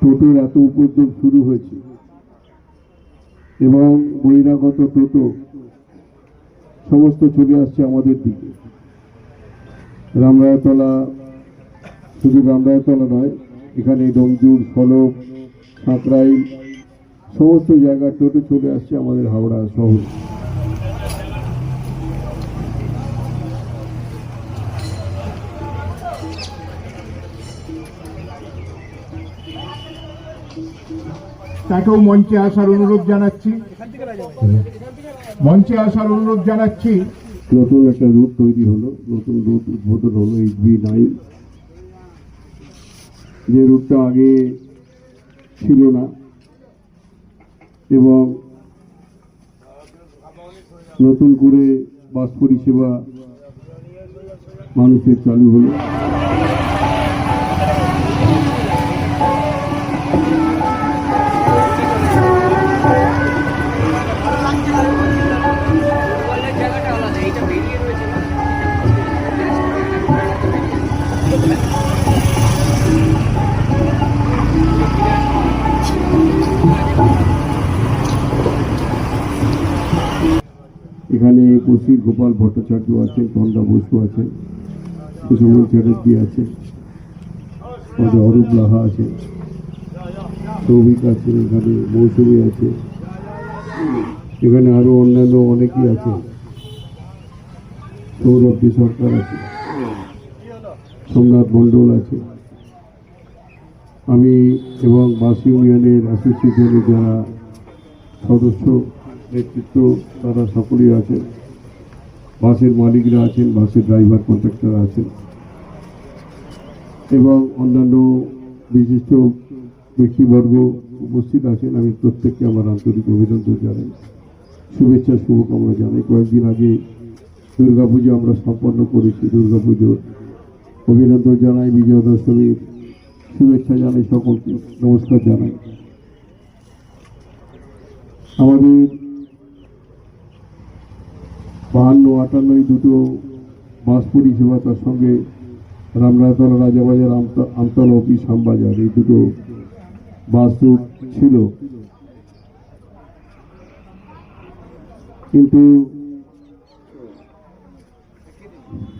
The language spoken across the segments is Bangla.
টোটোর এত উপদ্রব শুরু হয়েছে। এবং বহিরাগত টোটো সমস্ত চলে আসছে আমাদের দিকে। রামরায়তলা শুধু রামরায়তলা নয়, এখানে ডোমজুর সলক সাঁতরাই সমস্ত জায়গার টোটো চলে আসছে আমাদের হাওড়া শহর। তাকেও মঞ্চে আসার অনুরোধ জানাচ্ছি। মঞ্চে আসার অনুরোধ জানাচ্ছি। নতুন একটা রুট তৈরি হলো, নতুন রুট উদ্বোধন হলো এইচবি নাইন যে রুটটা আগে ছিল না, এবং নতুন করে বাস পরিষেবা মানুষের চালু হলো। এখানে উপস্থিত গোপাল ভট্টাচার্য আছেন তন্দা বসু আছেন কুসুমন চ্যাটার্জি আছেন অরূপ লাহা আছে সৌভিক আছে এখানে, মৌসুমী আছে। এখানে আরও অন্যান্য অনেকেই আছে সৌরভ দি সরকার আছে। সোমনাথ মণ্ডল আছে। আমি এবং বাস ইউনিয়নের অ্যাসোসিয়েশনের যারা সদস্য নেতৃত্ব তারা সকলেই আছেন। বাসের মালিকরা আছেন, বাসের ড্রাইভার কন্ট্রাক্টর আছেন। এবং অন্যান্য বিশিষ্ট ব্যক্তিবর্গ উপস্থিত আছেন। আমি প্রত্যেককে আমার আন্তরিক অভিনন্দন জানাই। শুভেচ্ছা, শুভকামনা জানাই। কয়েকদিন আগে দুর্গাপুজো আমরা সম্পন্ন করেছি। দুর্গাপুজোর অভিনন্দন জানাই বিজয়া দশমীর শুভেচ্ছা জানাই সকলকে। নমস্কার জানাই। আমাদের বাহান্ন, আটান্ন দুটো বাস পরিষেবা তার সঙ্গে রামরায়তলা, রাজাবাজার, আমতা- আমতলা অফিস আমবাজার এই দুটো বাস ছিল। কিন্তু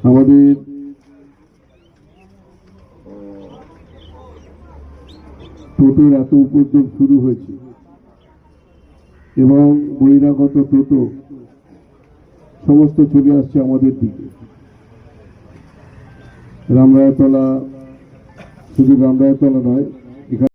আমাদের টোটোর এত উপদ্রব শুরু হয়েছে এবং বহিরাগত টোটো সমস্ত চলে আসছে আমাদের দিকে। রামরায়তলা শুধু রামরায়তলা নয়